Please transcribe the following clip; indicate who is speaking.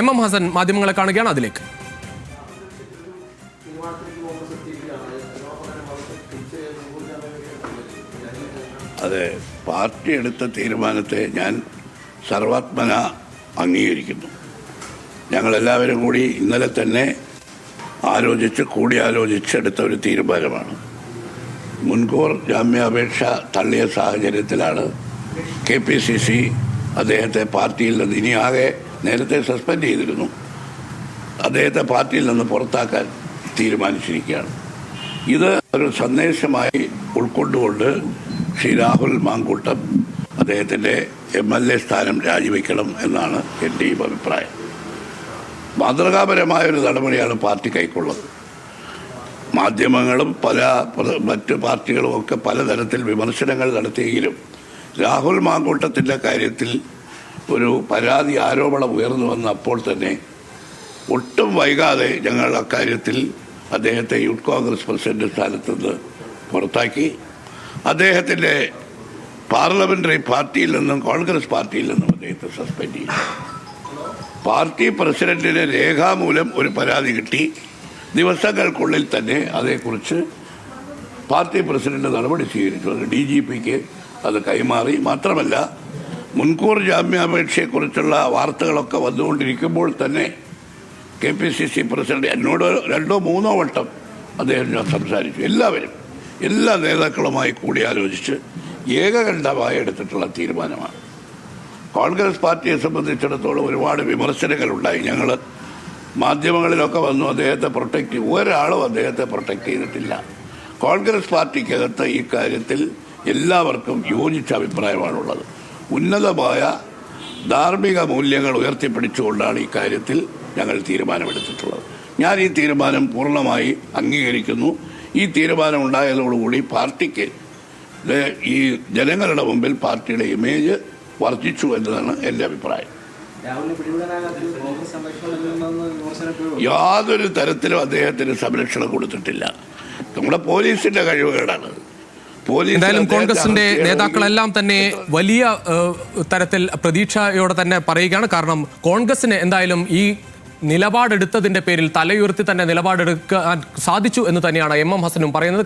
Speaker 1: M M Hasan മാധ്യമങ്ങളെ കാണുകയാണ് അതിലേക്ക്.
Speaker 2: അതെ പാർട്ടി എടുത്ത തീരുമാനത്തെ ഞാൻ സർവാത്മന അംഗീകരിക്കുന്നു. ഞങ്ങളെല്ലാവരും കൂടി ഇന്നലെ തന്നെ ആലോചിച്ച് കൂടിയാലോചിച്ച് എടുത്ത ഒരു തീരുമാനമാണ്. മുൻകൂർ ജാമ്യാപേക്ഷ തള്ളിയ സാഹചര്യത്തിലാണ് കെ പി സി സി അദ്ദേഹത്തെ പാർട്ടിയിൽ നിന്ന് ഇനി ആകെ നേരത്തെ സസ്പെൻഡ് ചെയ്തിരുന്നു. അദ്ദേഹത്തെ പാർട്ടിയിൽ നിന്ന് പുറത്താക്കാൻ തീരുമാനിച്ചിരിക്കുകയാണ്. ഇത് ഒരു സന്ദേശമായി ഉൾക്കൊണ്ടുകൊണ്ട് ശ്രീ രാഹുൽ മാങ്കൂട്ടം അദ്ദേഹത്തിന്റെ എം എൽ എ സ്ഥാനം രാജിവെക്കണം എന്നാണ് എന്റെയും അഭിപ്രായം. മാതൃകാപരമായ ഒരു നടപടിയാണ് പാർട്ടി കൈക്കൊള്ളത് മാധ്യമങ്ങളും പല മറ്റു പാർട്ടികളും ഒക്കെ പലതരത്തിൽ വിമർശനങ്ങൾ നടത്തിയെങ്കിലും രാഹുൽ മാങ്കൂട്ടത്തിന്റെ കാര്യത്തിൽ ഒരു പരാതി ആരോപണം ഉയർന്നു വന്ന അപ്പോൾ തന്നെ ഒട്ടും വൈകാതെ ഞങ്ങൾ അക്കാര്യത്തിൽ അദ്ദേഹത്തെ യൂത്ത് കോൺഗ്രസ് പ്രസിഡന്റ് സ്ഥാനത്ത് നിന്ന് പുറത്താക്കി. അദ്ദേഹത്തിന്റെ പാർലമെന്ററി പാർട്ടിയിൽ നിന്നും കോൺഗ്രസ് പാർട്ടിയിൽ നിന്നും അദ്ദേഹത്തെ സസ്പെൻഡ് ചെയ്തു. പാർട്ടി പ്രസിഡന്റിന് രേഖാമൂലം ഒരു പരാതി കിട്ടി. ദിവസങ്ങൾക്കുള്ളിൽ തന്നെ അതേക്കുറിച്ച് പാർട്ടി പ്രസിഡന്റ് നടപടി സ്വീകരിച്ചു. അത് ഡി ജി പിക്ക് അത് കൈമാറി. മാത്രമല്ല മുൻകൂർ ജാമ്യാപേക്ഷയെക്കുറിച്ചുള്ള വാർത്തകളൊക്കെ വന്നുകൊണ്ടിരിക്കുമ്പോൾ തന്നെ K P C C president എന്നോട് രണ്ടോ മൂന്നോ വട്ടം അദ്ദേഹം ഞാൻ സംസാരിച്ചു. എല്ലാവരും എല്ലാ നേതാക്കളുമായി കൂടിയാലോചിച്ച് ഏകകണ്ഠമായി എടുത്തിട്ടുള്ള തീരുമാനമാണ്. കോൺഗ്രസ് പാർട്ടിയെ സംബന്ധിച്ചിടത്തോളം ഒരുപാട് വിമർശനങ്ങളുണ്ടായി. ഞങ്ങൾ മാധ്യമങ്ങളിലൊക്കെ വന്നു അദ്ദേഹത്തെ പ്രൊട്ടക്റ്റ് ഒരാളും അദ്ദേഹത്തെ പ്രൊട്ടക്റ്റ് ചെയ്തിട്ടില്ല. കോൺഗ്രസ് പാർട്ടിക്കകത്ത് ഈ കാര്യത്തിൽ എല്ലാവർക്കും യോജിച്ച അഭിപ്രായമാണുള്ളത്. ഉന്നതമായ ധാർമ്മിക മൂല്യങ്ങൾ ഉയർത്തിപ്പിടിച്ചുകൊണ്ടാണ് ഈ കാര്യത്തിൽ ഞങ്ങൾ തീരുമാനമെടുത്തിട്ടുള്ളത്. ഞാൻ ഈ തീരുമാനം പൂർണമായി അംഗീകരിക്കുന്നു. ഈ തീരുമാനം ഉണ്ടായതോടുകൂടി പാർട്ടിക്ക് ഈ ജനങ്ങളുടെ മുമ്പിൽ പാർട്ടിയുടെ ഇമേജ് വർദ്ധിച്ചു എന്നതാണ് എന്റെ അഭിപ്രായം. യാതൊരു തരത്തിലും അദ്ദേഹത്തിന് സംരക്ഷണം കൊടുത്തിട്ടില്ല. നമ്മുടെ പോലീസിന്റെ കഴിവുകേടാണ്
Speaker 1: എന്തായാലും കോൺഗ്രസിന്റെ നേതാക്കളെല്ലാം തന്നെ വലിയ തരത്തിൽ പ്രതീക്ഷയോടെ തന്നെ പറയുകയാണ്. കാരണം കോൺഗ്രസിന് എന്തായാലും ഈ നിലപാടെടുത്തതിന്റെ പേരിൽ തലയുയർത്തി തന്നെ നിലപാടെടുക്കാൻ സാധിച്ചു എന്ന് തന്നെയാണ് എം എം ഹസനും പറയുന്നത്.